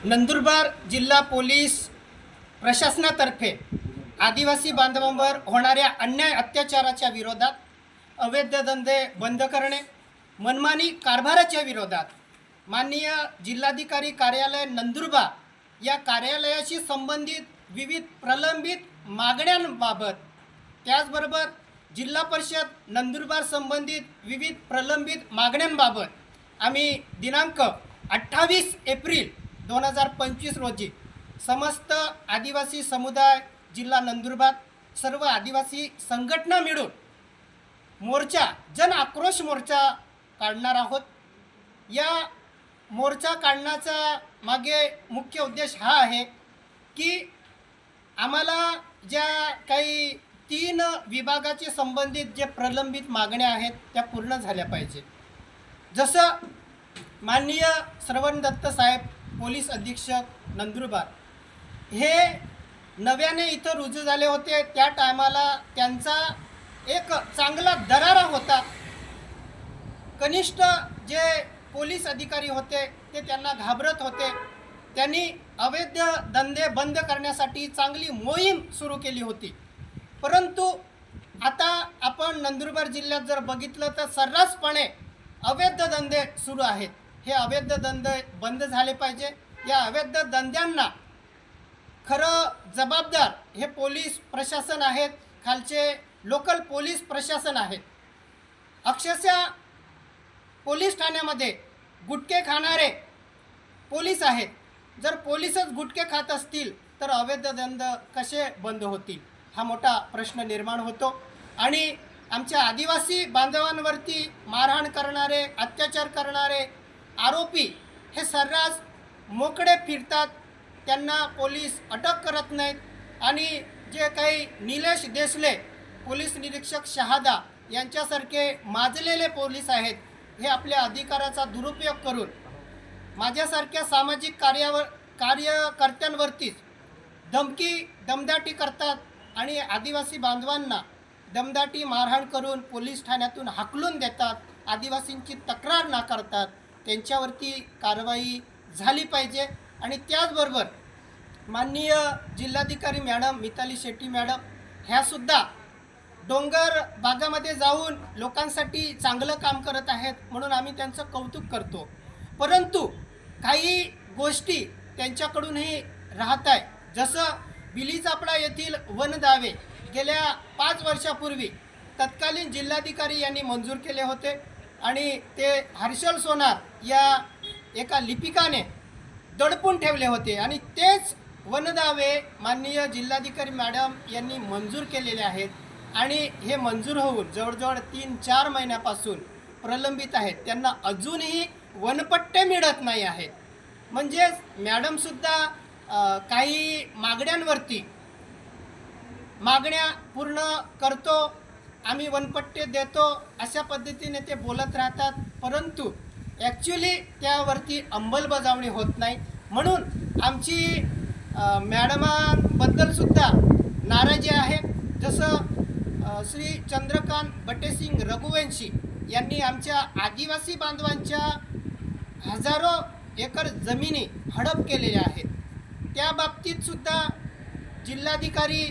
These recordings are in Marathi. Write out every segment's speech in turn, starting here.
नंदुरबार जिल्हा पोलीस प्रशासनातर्फे आदिवासी बांधवांवर होणाऱ्या अन्याय अत्याचाराच्या विरोधात अवैध धंदे बंद करणे मनमानी कारभाराच्या विरोधात माननीय जिल्हाधिकारी कार्यालय नंदुरबार या कार्यालयाशी संबंधित विविध प्रलंबित मागण्यांबाबत त्याचबरोबर जिल्हा परिषद नंदुरबार संबंधित विविध प्रलंबित मागण्यांबाबत आम्ही दिनांक अठ्ठावीस एप्रिल दोन हजार पंचवीस रोजी समस्त आदिवासी समुदाय जिल्हा नंदुरबार सर्व आदिवासी संघटना मिळून मोर्चा जन आक्रोश मोर्चा काढणार आहोत. या मोर्चा काढण्याचा मागे मुख्य उद्देश हा आहे की आम्हाला ज्या काही तीन विभागाचे संबंधित जे प्रलंबित मागण्या आहेत त्या पूर्ण झाल्या पाहिजे. जसं माननीय श्रवण दत्त साहेब पोलीस अधीक्षक नंदुरबार. हे नव्याने इथं रुजू झाले होते. त्या टायमाला त्यांचा एक चांगला दरारा होता. कनिष्ठ जे पोलीस अधिकारी होते ते त्यांना घाबरत होते. त्यांनी अवैध धंदे बंद करण्यासाठी चांगली मोहीम सुरू केली होती. परंतु आता आपण नंदुरबार जिल्ह्यात जर बघितलं तर सर्रासपणे अवैध धंदे सुरू आहेत. हे अवैध धंदे बंद झाले पाहिजे. या अवैध धंद्यांना खरं जबाबदार हे पोलीस प्रशासन आहेत. खालचे लोकल पोलीस प्रशासन आहेत. अक्षरशः पोलीस ठाण्यामध्ये गुटखे खाणारे पोलीस आहेत. जर पोलीसच गुटखे खात असतील तर अवैध धंद कसे बंद होतील? हा मोठा प्रश्न निर्माण होतो. आणि आमच्या आदिवासी बांधवांवरती मारहाण करणारे अत्याचार करणारे आरोपी हे सर्रास मोकळे फिरतात. त्यांना पोलीस अटक करत नाहीत. आणि जे काही निलेश देसले पोलीस निरीक्षक शहादा यांच्यासारखे माजलेले पोलीस आहेत हे आपल्या अधिकाराचा दुरुपयोग करून माझ्यासारख्या सामाजिक कार्यावर कार्यकर्त्यांवरतीच धमकी दमदाटी करतात आणि आदिवासी बांधवांना दमदाटी मारहाण करून पोलीस ठाण्यातून हाकलून देतात. आदिवासींची तक्रार नाकारतात. त्यांच्यावरती कारवाई झाली पाहिजे. आणि त्याचबरोबर माननीय जिल्हाधिकारी मॅडम मिताली शेट्टी मॅडम ह्यासुद्धा डोंगर भागामध्ये जाऊन लोकांसाठी चांगलं काम करत आहेत म्हणून आम्ही त्यांचं कौतुक करतो. परंतु काही गोष्टी त्यांच्याकडूनही राहत आहे जसं बिलीचापडा येथील वनदावे गेल्या पाच वर्षापूर्वी तत्कालीन जिल्हाधिकारी यांनी मंजूर केले होते. आणि ते हर्षल सोनार या एका लिपिकाने दडपून ठेवले होते. आणि तेच वनदावे माननीय जिल्हाधिकारी मॅडम यांनी मंजूर केलेले आहेत. आणि हे मंजूर होऊन जवळजवळ तीन चार महिन्यापासून प्रलंबित आहेत. त्यांना अजूनही वनपट्टे मिळत नाही आहेत. म्हणजेच मॅडमसुद्धा काही मागण्यांवरती मागण्या पूर्ण करतो आम्ही वनपट्टे देतो अशा पद्धतीने ते बोलत राहतात. परंतु ॲक्च्युली त्यावरती अंमलबजावणी होत नाही. म्हणून आमची मॅडमांबद्दलसुद्धा नाराजी आहे. जसं श्री चंद्रकांत बटेसिंग रघुवंशी यांनी आमच्या आदिवासी बांधवांच्या हजारो एकर जमिनी हडप केलेल्या आहेत. त्या जिल्हाधिकारी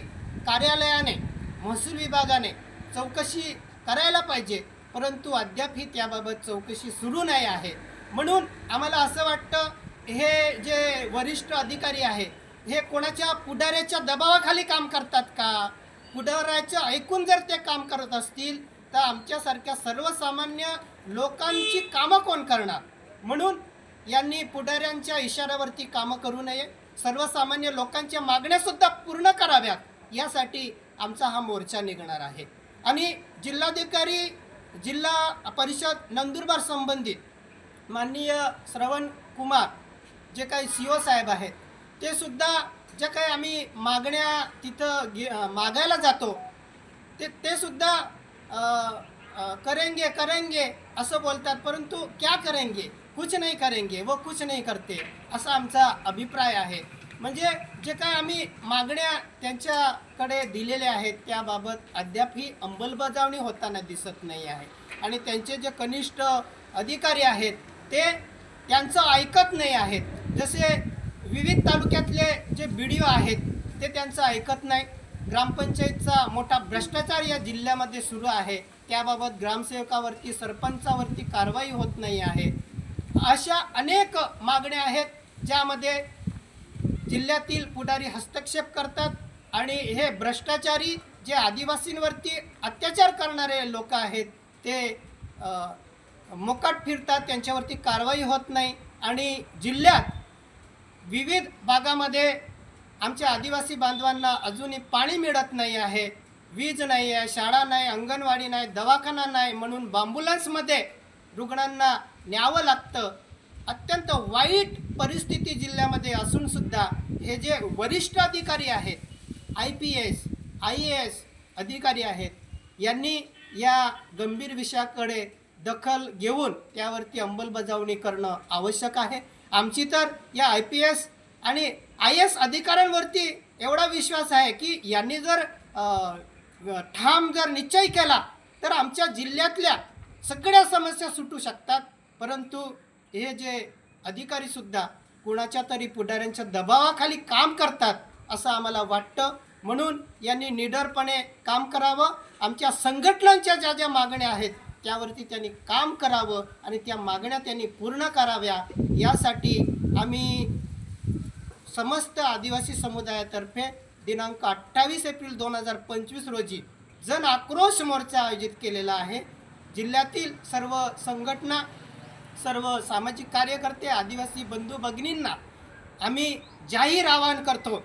कार्यालयाने महसूल विभागाने चौकशी करायला पाहिजे. परंतु अद्यापही त्याबाबत चौकशी सुरू नाही आहे. म्हणून आम्हाला असं वाटतं हे जे वरिष्ठ अधिकारी आहे हे कोणाच्या पुढाऱ्याच्या दबावाखाली काम करतात का? पुढाऱ्याचं ऐकून जर ते काम करत असतील तर आमच्यासारख्या सर्वसामान्य लोकांची कामं कोण करणार? म्हणून यांनी पुढाऱ्यांच्या इशाऱ्यावरती कामं करू नये. सर्वसामान्य लोकांच्या मागण्यासुद्धा पूर्ण कराव्यात. यासाठी आमचा हा मोर्चा निघणार आहे. आणि जिल्हाधिकारी जिल्हा परिषद नंदुरबार संबंधित माननीय श्रवण कुमार जे काही सी ओ साहेब आहेत ते सुद्धा जे काही आम्ही मागण्या तिथं घे मागायला जातो ते ते सुद्धा करेंगे करेंगे असं बोलतात. परंतु क्या करेंगे? कुछ नाही करेंगे व कुछ नाही करते असा आमचा अभिप्राय आहे. म्हणजे जे काय आम्ही मागण्या त्यांच्याकडे दिलेल्या आहेत त्याबाबत अद्यापही अंमलबजावणी होताना दिसत नाही आहे. आणि त्यांचे जे कनिष्ठ अधिकारी आहेत ते त्यांचं ऐकत नाही आहेत. जसे विविध तालुक्यातले जे बी डी ओ आहेत ते त्यांचं ऐकत नाही. ग्रामपंचायतचा मोठा भ्रष्टाचार या जिल्ह्यामध्ये सुरू आहे. त्याबाबत ग्रामसेवकावरती सरपंचावरती कारवाई होत नाही आहे. अशा अनेक मागण्या आहेत ज्यामध्ये जिल्ह्यातील पुढारी हस्तक्षेप करतात आणि हे भ्रष्टाचारी जे आदिवासींवरती अत्याचार करणारे लोक आहेत ते मोकाट फिरतात त्यांच्यावरती कारवाई होत नाही. आणि जिल्ह्यात विविध भागामध्ये आमच्या आदिवासी बांधवांना अजूनही पाणी मिळत नाही आहे. वीज नाही आहे शाळा नाही अंगणवाडी नाही दवाखाना नाही म्हणून बांबुलन्समध्ये रुग्णांना न्यावं लागतं. अत्यंत वाईट परिस्थिती जिल्ह्यामध्ये असूनसुद्धा हे जे वरिष्ठ अधिकारी आहेत I P S I A S अधिकारी आहेत यांनी या गंभीर विषयाकडे दखल घेऊन त्यावरती अंमलबजावणी करणं आवश्यक आहे. आमची तर या आय पी एस आणि आय एस अधिकाऱ्यांवरती एवढा विश्वास आहे की यांनी जर ठाम जर निश्चय केला तर आमच्या जिल्ह्यातल्या सगळ्या समस्या सुटू शकतात. परंतु हे जे अधिकारीसुद्धा कुणाच्या तरी पुढाऱ्यांच्या दबावाखाली काम करतात असं आम्हाला वाटतं. म्हणून यांनी निडरपणे काम करावं. आमच्या संघटनांच्या ज्या ज्या मागण्या आहेत त्यावरती त्यांनी काम करावं आणि त्या मागण्या त्यांनी पूर्ण कराव्या यासाठी आम्ही समस्त आदिवासी समुदायातर्फे दिनांक अठ्ठावीस एप्रिल दोन हजार पंचवीस रोजी जन आक्रोश मोर्चा आयोजित केलेला आहे. जिल्ह्यातील सर्व संघटना सर्व सामाजिक कार्यकर्ते आदिवासी बंधू भगिनींना आम्ही जाहीर आवाहन करतो.